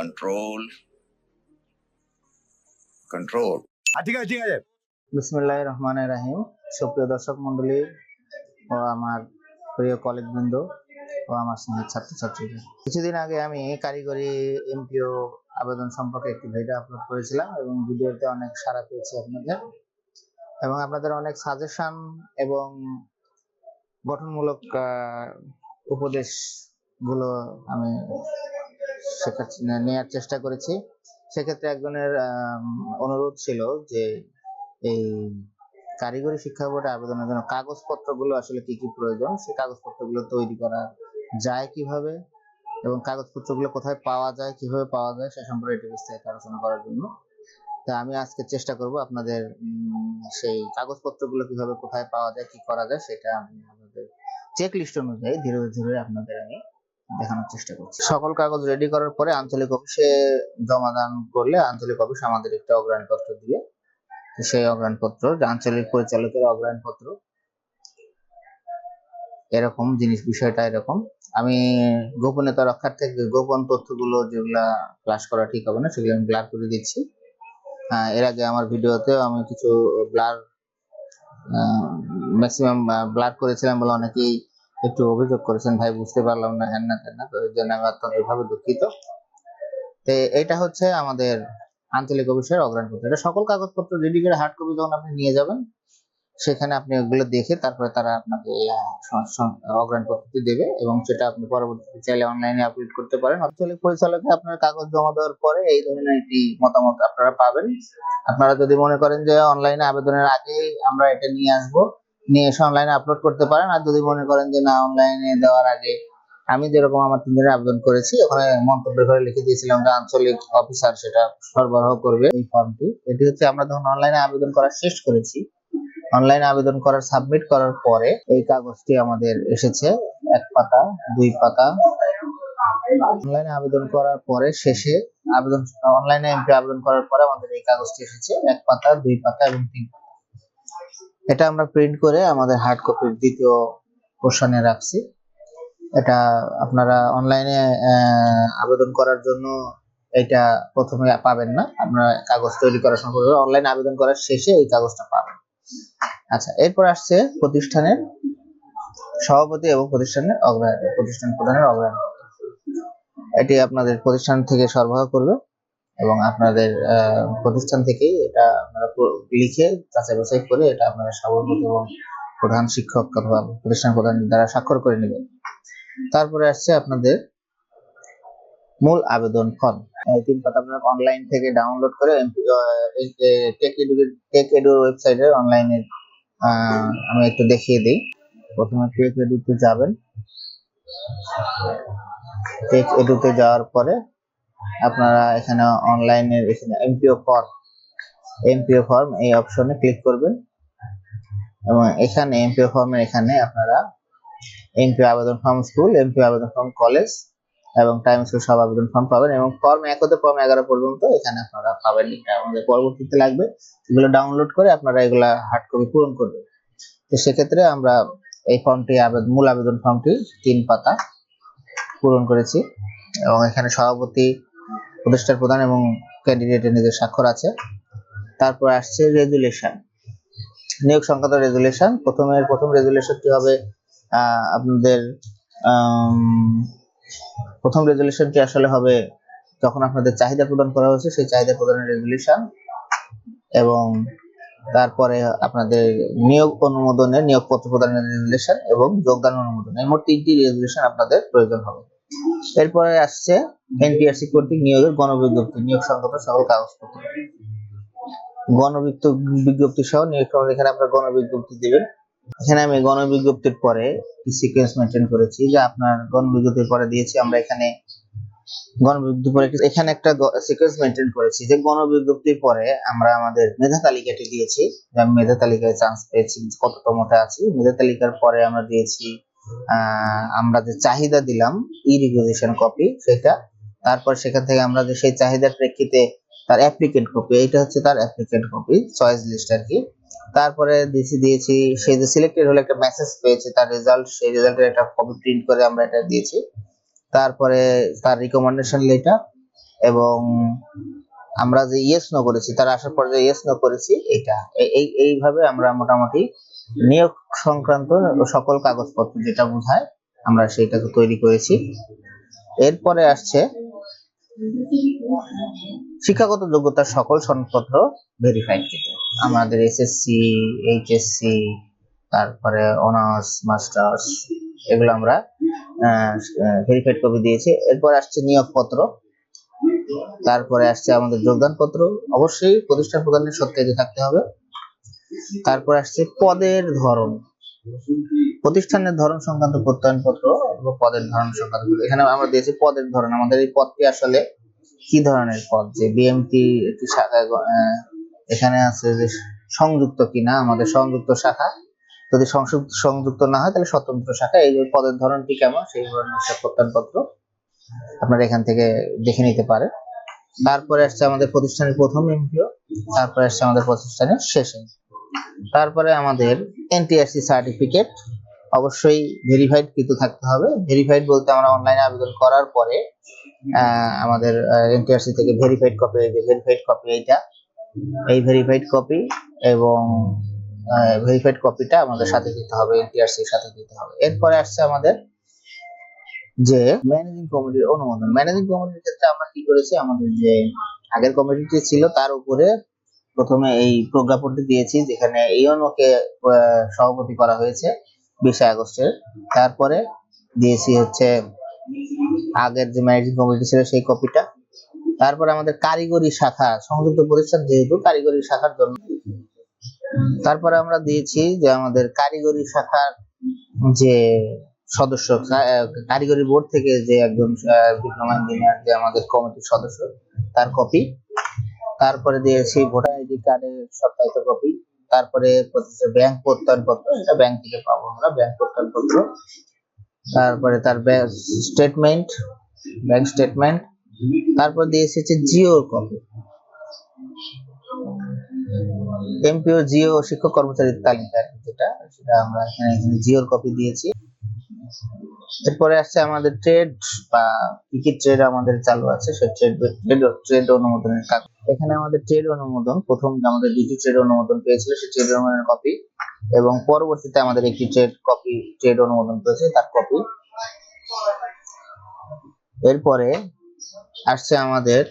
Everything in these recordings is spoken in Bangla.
control, control. ঠিক আছে ঠিক আছে। বিসমুল্লাহ রহমান রাহিম। সুপ্রিয় দর্শক মন্ডলী ও আমার প্রিয় কলেজ বৃন্দ ও আমার স্নেহের ছাত্রছাত্রীরা কিছুদিন আগে আমি কারিগরি এমপিও আবেদন সম্পর্কে একটি ভিডিও আপলোড করেছিলাম এবং ভিডিওতে অনেক সাড়া পেয়েছি আপনাদের। এবং আপনাদের অনেক সাজেশন এবং গঠনমূলক আহ, উপদেশগুলো আমি নেওয়ার চেষ্টা করেছি। সেক্ষেত্রে একজনের অনুরোধ ছিল যে এই কারিগরি শিক্ষা বোর্ডে আবেদনের জন্য কাগজপত্রগুলো আসলে কি কি প্রয়োজন, সেই কাগজপত্রগুলো তৈরি করা যায় কীভাবে এবং কাগজপত্রগুলো কোথায় পাওয়া যায়, কীভাবে পাওয়া যায় সে সম্পর্কে একটু বিস্তারিত আলোচনা করার জন্য। তা আমি আজকে চেষ্টা করব আপনাদের সেই কাগজপত্রগুলো কীভাবে কোথায় পাওয়া যায়, কি করা যায় সেটা আমি আপনাদের চেক লিস্ট অনুযায়ী ধীরে ধীরে আপনাদের আমি দেখানোর চেষ্টা করছি। সকল কাগজ রেডি করার পরে আঞ্চলিক অফিসে জমা দান করলে আঞ্চলিক অফিস আমাদের একটা অগ্রাণপত্র দিবে তো সেই অগ্রাণপত্র যে আঞ্চলিক পরিচালকের অগ্রাণপত্র এরকম জিনিস বিষয়টা এরকম। আমি গোপনীয়তা রক্ষার থেকে গোপন তথ্যগুলো যেগুলা ফ্লাশ করা ঠিক হবে না সেগুলো আমি ব্লার করে দিচ্ছি। আহ, এর আগে আমার ভিডিওতেও আমি কিছু ব্লার ম্যাক্সিমাম ব্লার করেছিলাম বলে অনেকেই একটু অভিযোগ করেছেন, ভাই, বুঝতে পারলাম না, হ্যান না ত্যান না। তো এর জন্য আমি অত্যন্ত ভাবে দুঃখিত। তো এটা হচ্ছে আমাদের আঞ্চলিক অফিসের অগ্রাণপত্র এটা সকল কাগজপত্র রেডি করে হার্ড কপি যখন আপনি নিয়ে যাবেন, সেখানে আপনি ওগুলো দেখে তারপরে তারা আপনাকে অগ্রাণপত্রটি দেবে এবং সেটা আপনি পরবর্তীতে চাইলে অনলাইনে আপলোড করতে পারেন। আঞ্চলিক পরিচালকে আপনার কাগজ জমা দেওয়ার পরে এই ধরনের একটি মতামত আপনারা পাবেন। আপনারা যদি মনে করেন যে অনলাইনে আবেদনের আগেই আমরা এটা নিয়ে আসব নিয়ে এসে অনলাইনে আপলোড করতে পারেন। আর যদি মনে করেন যে না অনলাইনে দেওয়ার আগে আমি যেরকম আমার তিন আবেদন করেছি, ওখানে মন্তব্যের ঘরে লিখে দিয়েছিলাম যে আঞ্চলিক অফিসার সেটা সরবরাহ করবে এই ফর্মটি এটি হচ্ছে আমরা যখন অনলাইনে আবেদন করা শেষ করেছি অনলাইনে আবেদন করার সাবমিট করার পরে এই কাগজটি আমাদের এসেছে, এক পাতা, দুই পাতা। অনলাইনে আবেদন করার পরে শেষে আবেদন অনলাইনে এমপি আবেদন করার পরে আমাদের এই কাগজটি এসেছে, এক পাতা, দুই পাতা এবং তিন পাতা। এটা আমরা প্রিন্ট করে আমাদের হার্ড কপির দ্বিতীয় পোর্শনে রাখছি। এটা আপনারা অনলাইনে আবেদন করার জন্য এটা প্রথমে পাবেন না। আপনারা কাগজ তৈরি করার সময় অনলাইনে আবেদন করার শেষে এই কাগজটা পাবেন। আচ্ছা এরপর আসছে প্রতিষ্ঠানের সভাপতি এবং প্রতিষ্ঠানের অগ্রহায়ণ, প্রতিষ্ঠান প্রধানের অগ্রহায়ণ। এটি আপনাদের প্রতিষ্ঠান থেকে সরবরাহ করবে। এবং আপনাদের প্রতিষ্ঠান থেকেই এটা আপনারা লিখে যাচাই বাছাই করে এটা আপনারা সভাপতি এবং প্রধান শিক্ষক অথবা প্রতিষ্ঠান প্রধান দ্বারা স্বাক্ষর করে নেবেন। তারপরে আসছে আপনাদের মূল আবেদন ফর্ম। এই তিন পাতা আপনারা অনলাইন থেকে ডাউনলোড করে টেক এডু টেক এডুর ওয়েবসাইটে অনলাইনে আমি একটু দেখিয়ে দিই। প্রথমে টেক এডুতে যাবেন। টেক এডুতে যাওয়ার পরে আপনারা এখানে অনলাইনের এখানে এমপিও ফর্ম এমপিও ফর্ম এই অপশনে ক্লিক করবেন। এবং এখানে এমপিও ফর্মের এখানে আপনারা এমপিও আবেদন ফর্ম স্কুল এমপিও আবেদন ফর্ম কলেজ এবং টাইম স্কুল সব আবেদন ফর্ম পাবেন এবং ফর্ম এক হতে ফর্ম এগারো পর্যন্ত এখানে আপনারা পাবেন। আমাদের পরবর্তীতে লাগবে। এগুলো ডাউনলোড করে আপনারা এগুলা হার্ড কপি পূরণ করবেন। তো সেক্ষেত্রে আমরা এই ফর্মটি আবেদন মূল আবেদন ফর্মটি তিন পাতা পূরণ করেছি এবং এখানে সভাপতি প্রতিষ্ঠার প্রধান এবং ক্যান্ডিডেটের নিজের স্বাক্ষর আছে। তারপর আসছে রেজুলেশন নিয়োগ সংক্রান্ত রেজুলেশন প্রথমের প্রথম রেজুলেশনটি হবে? আপনাদের প্রথম রেজুলেশনটি আসলে হবে? যখন আপনাদের চাহিদা প্রদান করা হয়েছে, সেই চাহিদা প্রদানের রেজুলেশন এবং তারপরে আপনাদের নিয়োগ অনুমোদনের, নিয়োগপত্র প্রদানের রেজুলেশন এবং যোগদান অনুমোদন। এই মোট তিনটি রেজুলেশন আপনাদের প্রয়োজন হবে। এরপরে আসছে এনটিআরসি কর্তৃক নিয়োগের গণবিজ্ঞপ্তি, নিয়োগ সংক্রান্ত সকল কাগজপত্র। গণবিজ্ঞপ্তি, বিজ্ঞপ্তি সহ নিয়োগ এখানে আপনার গণবিজ্ঞপ্তি দেবেন। এখানে আমি গণবিজ্ঞপ্তির পরে সিকোয়েন্স মেনটেন করেছি যে আপনার গণবিজ্ঞপ্তির পরে দিয়েছি, আমরা এখানে গণবিজ্ঞপ্তির পরে এখানে একটা সিকোয়েন্স মেনটেন করেছি যে গণবিজ্ঞপ্তির পরে আমরা আমাদের মেধা তালিকাটি দিয়েছি। আমি মেধা তালিকায় চান্স পেয়েছি কততমতে আছি। মেধা তালিকার পরে আমরা দিয়েছি আমরা যে চাহিদা দিলাম ই রিকুইজিশন কপি সেটা, তারপর সেখান থেকে আমরা যে সেই চাহিদার প্রেক্ষিতে তার অ্যাপ্লিকেন্ট কপি এইটা হচ্ছে তার অ্যাপ্লিকেন্ট কপি চয়েস লিস্ট আর কি। তারপরে দিয়েছি দিয়েছি, সে যে সিলেক্টেড হলে একটা মেসেজ পেয়েছে, তার রেজাল্ট সেই রেজাল্টের একটা কপি প্রিন্ট করে আমরা এটা দিয়েছি। তারপরে তার রিকমেন্ডেশন লেটার এবং আমরা যে ইয়েস নো করেছি, তার আসার পর যে ইয়েস নো করেছি এটা এই, এইভাবে আমরা মোটামুটি নিয়োগ সংক্রান্ত সকল কাগজপত্র যেটা বোঝায়, আমরা সেইটাকে তৈরি করেছি। এরপরে আসছে শিক্ষাগত যোগ্যতার সকল সনদপত্র ভেরিফাইড দিতে আমাদের এসএসসি এইচএসসি তারপরে অনার্স মাস্টার্স এগুলো আমরা ভেরিফাইড কপি দিয়েছি। এরপর আসছে নিয়োগপত্র। তারপরে আসছে আমাদের যোগদানপত্র। অবশ্যই প্রতিষ্ঠান প্রদানের সত্যায়িত থাকতে হবে। তারপর আসছে পদের ধরন। প্রতিষ্ঠানের ধরন সংক্রান্ত প্রত্যয়নপত্র অথবা পদের ধরন সংক্রান্ত এখানে আমরা দিয়েছি পদের ধরন। আমাদের এই পদটি আসলে কি ধরনের পদ? যে বিএমটি একটি শাখা এখানে আছে যে সংযুক্ত কিনা, আমাদের সংযুক্ত শাখা। যদি সংযুক্ত সংযুক্ত না হয়, তাহলে স্বতন্ত্র শাখা। এই পদের ধরনটি কেমন, সেই ধরনের সব প্রত্যয়নপত্র আপনারা এখান থেকে দেখে নিতে পারেন। তারপরে আসছে আমাদের প্রতিষ্ঠানের প্রথম এমপিও তারপরে আসছে আমাদের প্রতিষ্ঠানের শেষ MPO তারপরে আমাদের এনটিআরসি সার্টিফিকেট অবশ্যই ভেরিফাইড কিন্তু থাকতে হবে। ভেরিফাইড বলতে আমরা অনলাইনে আবেদন করার পরে আমাদের এনটিআরসি থেকে ভেরিফাইড কপি ভেরিফাইড কপি এইটা, এই ভেরিফাইড কপি এবং ভেরিফাইড কপিটা আমাদের সাথে দিতে হবে এনটিআরসির সাথে দিতে হবে। এরপরে আসছে আমাদের যে ম্যানেজিং কমিটির অনুমোদন। ম্যানেজিং কমিটির ক্ষেত্রে আমরা কি করেছি? আমাদের যে আগের কমিটিটি ছিল, তার উপরে প্রথমে এই প্রজ্ঞাপনটি দিয়েছি, যেখানে ইউনোকে সভাপতি করা হয়েছে বিশে আগস্টের। তারপরে দিয়েছি হচ্ছে আগের যে ম্যানেজিং কমিটি ছিল সেই কপিটা। তারপরে আমাদের কারিগরি শাখা, সংযুক্ত প্রতিষ্ঠান যেহেতু কারিগরি শাখার জন্য। তারপরে আমরা দিয়েছি যে আমাদের কারিগরি শাখার যে সদস্য কারিগরি বোর্ড থেকে যে একজন ডিপ্লোমা ইঞ্জিনিয়ার যে আমাদের কমিটির সদস্য, তার কপি। তারপরে দিয়েছি ভোটার আইডি কার্ডের সত্যায়িত কপি তারপরে ব্যাংক প্রত্যয়ন পত্র এটা ব্যাংক থেকে পাবো আমরা ব্যাংক প্রত্যয়ন পত্র তারপরে তার স্টেটমেন্ট ব্যাংক স্টেটমেন্ট তারপর দিয়ে এসেছে জিও কপি এমপিও জিও শিক্ষক কর্মচারীর তালিকা যেটা, সেটা আমরা এখানে জিওর কপি দিয়েছি। এরপরে আসছে আমাদের ট্রেড বা কি কি ট্রেড আমাদের চালু আছে, সেই ট্রেড ট্রেড ট্রেড অনুমোদনের কাজ। এখানে আমাদের ট্রেড অনুমোদন, প্রথম আমাদের দুটি ট্রেড অনুমোদন পেয়েছিল, সেই ট্রেড অনুমোদনের কপি এবং পরবর্তীতে আমাদের একটি ট্রেড কপি ট্রেড অনুমোদন পেয়েছে তার কপি এরপরে আসছে আমাদের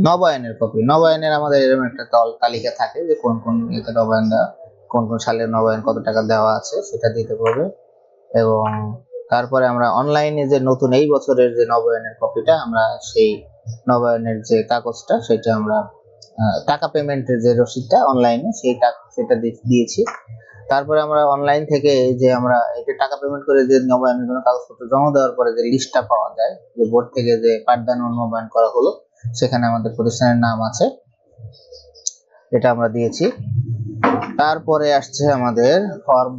নবায়নের কপি নবায়নের আমাদের এরকম একটা তল- তালিকা থাকে যে কোন কোন এতে নবায়ন কোন কোন সালের নবায়ন কত টাকা দেওয়া আছে, সেটা দিতে হবে এবং তারপরে আমরা অনলাইনে যে নতুন এই বছরের যে নবায়নের কপিটা আমরা সেই নবায়নের যে কাগজটা, সেটা আমরা টাকা পেমেন্টের যে রসিদটা অনলাইনে সেই সেটা দিয়েছি। তারপরে আমরা অনলাইন থেকে যে আমরা এটা টাকা পেমেন্ট করে যে নবায়নের জন্য কাগজপত্র জমা দেওয়ার পরে যে লিস্টটা পাওয়া যায়, যে বোর্ড থেকে যে পাঠদান নবায়ন করা হলো, সেখানে আমাদের প্রতিষ্ঠানের নাম আছে। এটা আমরা দিয়েছি। তারপরে আসছে আমাদের ফর্ম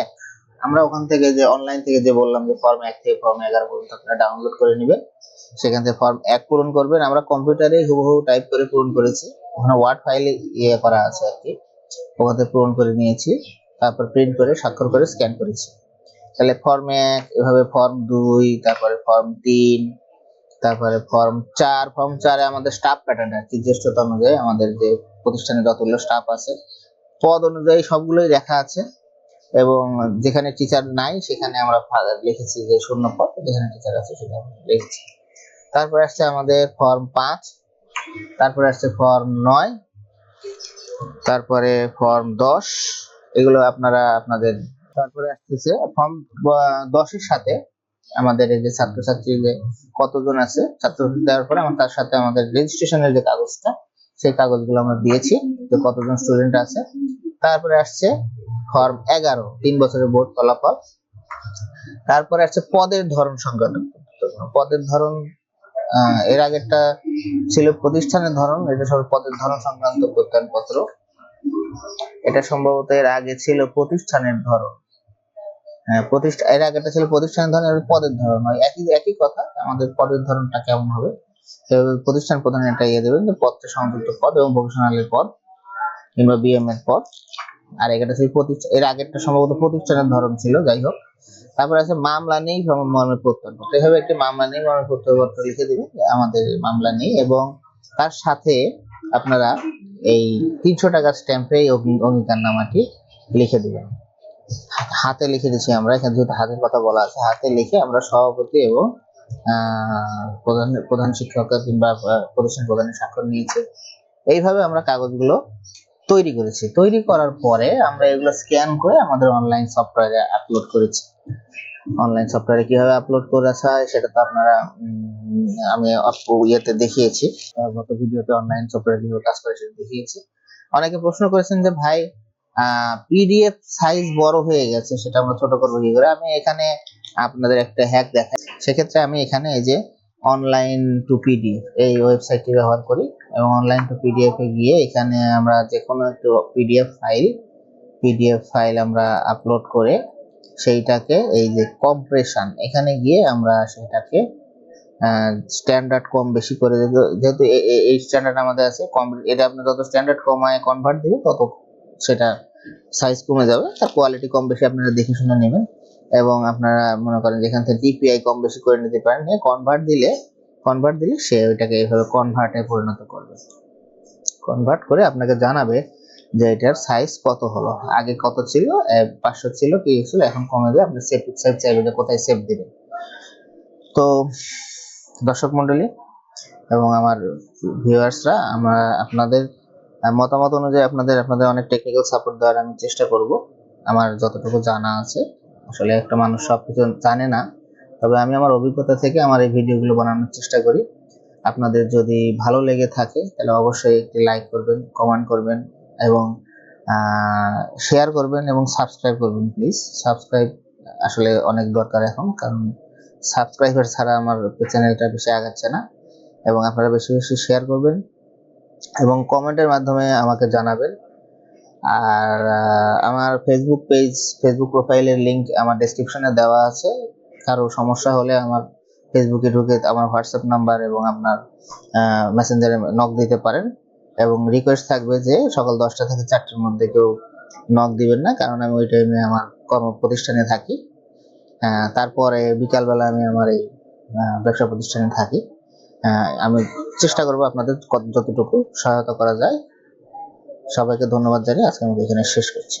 এক। আমরা ওখান থেকে যে অনলাইন থেকে যে বললাম যে ফর্ম এক থেকে ফর্ম এগারো পর্যন্ত আপনারা ডাউনলোড করে নেবেন, সেখান থেকে ফর্ম এক পূরণ করবেন। আমরা কম্পিউটারে হুবহু টাইপ করে পূরণ করেছি। ওখানে ওয়ার্ড ফাইলে ইয়ে করা আছে আর কি। ওখান থেকে পূরণ করে নিয়েছি। তারপর প্রিন্ট করে স্বাক্ষর করে স্ক্যান করেছি। তাহলে ফর্ম এক, এভাবে ফর্ম দুই, তারপরে ফর্ম তিন, তারপরে ফর্ম চার। ফর্ম চারে আমাদের স্টাফ প্যাটার্ন আর কি, জ্যেষ্ঠতা অনুযায়ী আমাদের যে প্রতিষ্ঠানে যতগুলো স্টাফ আছে, পদ অনুযায়ী সবগুলোই লেখা আছে। এবং যেখানে টিচার নাই, সেখানে আমরা লিখেছি যে শূন্য পদ, যেখানে টিচার আছে সেটা আমরা লিখেছি। তারপরে আসছে আমাদের ফর্ম পাঁচ, তারপরে আসছে ফর্ম নয়, তারপরে ফর্ম দশ, এগুলো আপনারা আপনাদের তারপরে আসতেছে ফর্ম দশের সাথে আমাদের এই যে ছাত্রছাত্রী যে কতজন আছে ছাত্রছাত্রী দেওয়ার পরে আমার তার সাথে আমাদের রেজিস্ট্রেশনের যে কাগজটা, সেই কাগজগুলো আমরা দিয়েছি যে কতজন স্টুডেন্ট আছে। তারপরে আসছে ফর্ম এগারো, তিন বছরের বোর্ড ফলাফল। তারপরে আছে পদের ধরন সংক্রান্ত পদের ধরন এর আগেরটা ছিল প্রতিষ্ঠানের ধরন, এটা সব পদের ধরন সংক্রান্ত প্রত্যয়নপত্র। এটা সম্ভবত এর আগে ছিল প্রতিষ্ঠানের ধরন। হ্যাঁ প্রতিষ্ঠা, এর আগেটা ছিল প্রতিষ্ঠানের ধরন, এবার পদের ধরন হয়। একই একই কথা, আমাদের পদের ধরনটা কেমন হবে? প্রতিষ্ঠান প্রধান এটা ইয়ে দেবেন পদটা সংযুক্ত পদ এবং ভোকেশনালের পদ কিংবা বিএম এর পদ। আর এটা ছিল প্রতিষ্ঠান এর আগেরটা সম্ভবত প্রতিষ্ঠানের ধরন ছিল, যাই হোক। তারপরে আছে মামলা নেই মর্মের প্রত্যয়পত্র। এভাবে একটি মামলা নেই মর্মের প্রত্যয়পত্র লিখে দিবেন আমাদের মামলা নেই। এবং তার সাথে আপনারা এই তিনশো টাকার স্ট্যাম্পে এই অঙ্গী- অঙ্গীকারনামাটি লিখে দিবেন। হাতে লিখে দিচ্ছি আমরা, এখানে যেহেতু হাতের কথা বলা আছে, হাতে লিখে আমরা সভাপতি এবং প্রধান প্রধান শিক্ষকের কিংবা প্রতিষ্ঠান প্রধানের স্বাক্ষর নিয়েছি। এইভাবে আমরা কাগজগুলো তৈরি করেছি। তৈরি করার পরে আমরা এগুলো স্ক্যান করে আমাদের অনলাইন সফটওয়্যারে আপলোড করেছি। অনলাইন সফটওয়্যারে কীভাবে আপলোড করা যায় সেটা তো আপনারা আমি ইয়েতে দেখিয়েছি। গত ভিডিওতে অনলাইন সফটওয়্যার কীভাবে কাজ করে সেটা দেখিয়েছি। অনেকে প্রশ্ন করেছেন যে, ভাই পিডিএফ সাইজ বড় হয়ে গেছে, সেটা আমরা ছোট করব কি করে? আমি এখানে আপনাদের একটা হ্যাক দেখাই। সেক্ষেত্রে আমি এখানে এই যে অনলাইন টু পিডিএফ এই ওয়েবসাইটটি ব্যবহার করি। এবং অনলাইন টু পিডিএফ এ গিয়ে এখানে আমরা যে কোনো একটু পিডিএফ ফাইল পিডিএফ ফাইল আমরা আপলোড করে সেইটাকে এই যে কম্প্রেশন এখানে গিয়ে আমরা সেটাকে স্ট্যান্ডার্ড কম বেশি করে যেহেতু এই স্ট্যান্ডার্ড আমাদের আছে, কম, এটা আপনি যত স্ট্যান্ডার্ড কমায় কনভার্ট দিবে, তত সেটা সাইজ কমে যাবে তার কোয়ালিটি কম বেশি আপনারা দেখে শুনে নেবেন। এবং আপনারা মনে করেন যেখান থেকে ডিপিআই কম বেশি করে নিতে পারেন কনভার্ট দিলে কনভার্ট দিলে সে ওইটাকে এইভাবে কনভার্টে পরিণত করবে। কনভার্ট করে আপনাকে জানাবে যে এটার সাইজ কত হলো। আগে কত ছিল? পাঁচশো ছিল কি ছিল? এখন কমে যায় আপনি সেভ সেভ চাইবেন যে কোথায় সেভ দিবেন? তো দর্শক মন্ডলী এবং আমার ভিউয়ার্সরা আমরা আপনাদের মতামত অনুযায়ী আপনাদের আপনাদের অনেক টেকনিক্যাল সাপোর্ট দেওয়ার আমি চেষ্টা করব। আমার যতটুকু জানা আছে, আসলে একটা মানুষ সবকিছু জানে না। তবে আমি আমার অভিজ্ঞতা থেকে আমার এই ভিডিওগুলো বানানোর চেষ্টা করি। আপনাদের যদি ভালো লেগে থাকে, তাহলে অবশ্যই একটি লাইক করবেন কমেন্ট করবেন এবং শেয়ার করবেন এবং সাবস্ক্রাইব করবেন প্লিজ সাবস্ক্রাইব আসলে অনেক দরকার এখন, কারণ সাবস্ক্রাইবার ছাড়া আমার চ্যানেলটা বেশি আগাচ্ছে না। এবং আপনারা বেশি বেশি শেয়ার করবেন এবং কমেন্টের মাধ্যমে আমাকে জানাবেন। আর আমার ফেসবুক পেজ ফেসবুক প্রোফাইলের লিংক আমার ডেসক্রিপশনে দেওয়া আছে। কারও সমস্যা হলে আমার ফেসবুকে ঢুকে আমার হোয়াটসঅ্যাপ নাম্বার এবং আপনার মেসেঞ্জারে নক দিতে পারেন। এবং রিকোয়েস্ট থাকবে যে সকাল দশটা থেকে চারটার মধ্যে কেউ নক দিবেন না, কারণ আমি ওই টাইমে আমার কর্ম প্রতিষ্ঠানে থাকি তারপরে বিকালবেলা আমি আমার এই ব্যবসা প্রতিষ্ঠানে থাকি। আমি চেষ্টা করব আপনাদের যতটুকু সহায়তা করা যায়। সবাইকে ধন্যবাদ জানিয়ে আজকে আমি এখানে শেষ করছি।